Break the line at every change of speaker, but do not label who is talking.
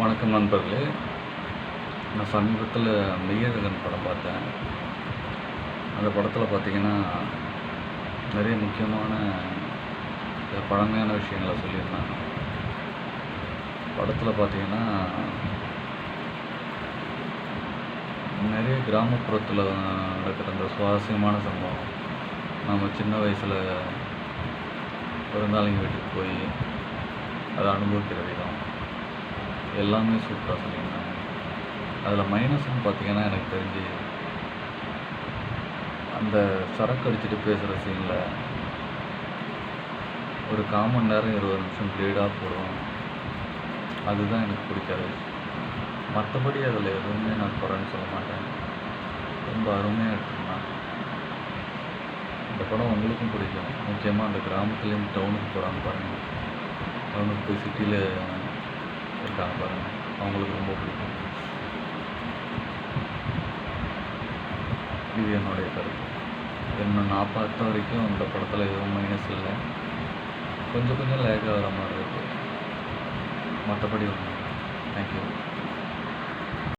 வணக்கம் நண்பர்களே. நான் சமீபத்தில் மெய்யழகன் படம் பார்த்தேன். அந்த படத்தில் பார்த்திங்கன்னா நிறைய முக்கியமான பழமையான விஷயங்களை சொல்லியிருந்தாங்க. படத்தில் பார்த்திங்கன்னா நிறைய கிராமப்புறத்தில் நடக்கிற அந்த சுவாரஸ்யமான சம்பவம். நம்ம சின்ன வயசில் பிறந்தாளிங்க வீட்டுக்கு போய் அதை அனுபவிக்கிற விதம். எல்லாமே சூப்பராக சொல்லியிருந்தாங்க. அதில் மைனஸ்னு பார்த்தீங்கன்னா எனக்கு தெரிஞ்சு அந்த சரக்கு அடிச்சுட்டு பேசுகிற சீனில் ஒரு காமன் நேரம் இருபது நிமிஷம் ப்ளீடாக போடும். அதுதான் எனக்கு பிடிக்காது மற்றபடி அதில் எதுவுமே நான் குறைன்னு சொல்ல மாட்டேன். ரொம்ப அருமையாக எடுத்துருந்தான் இந்த படம் உங்களுக்கும் பிடிக்கும். முக்கியமாக அந்த கிராமத்துலேருந்து டவுனுக்கு போகிறாங்க பாருங்கள் டவுனுக்கு போய் சிட்டியில் இருக்காங்க பாருங்கள் அவங்களுக்கு ரொம்ப பிடிக்கும். இது என்னுடைய கருத்து. என்ன நான் பார்த்த வரைக்கும் அந்த படத்தில் எதுவும் மைனஸ் இல்லை. கொஞ்சம் கொஞ்சம் லேக் ஆகிற மாதிரி இருக்குது மற்றபடி ஒன்று தேங்க்யூ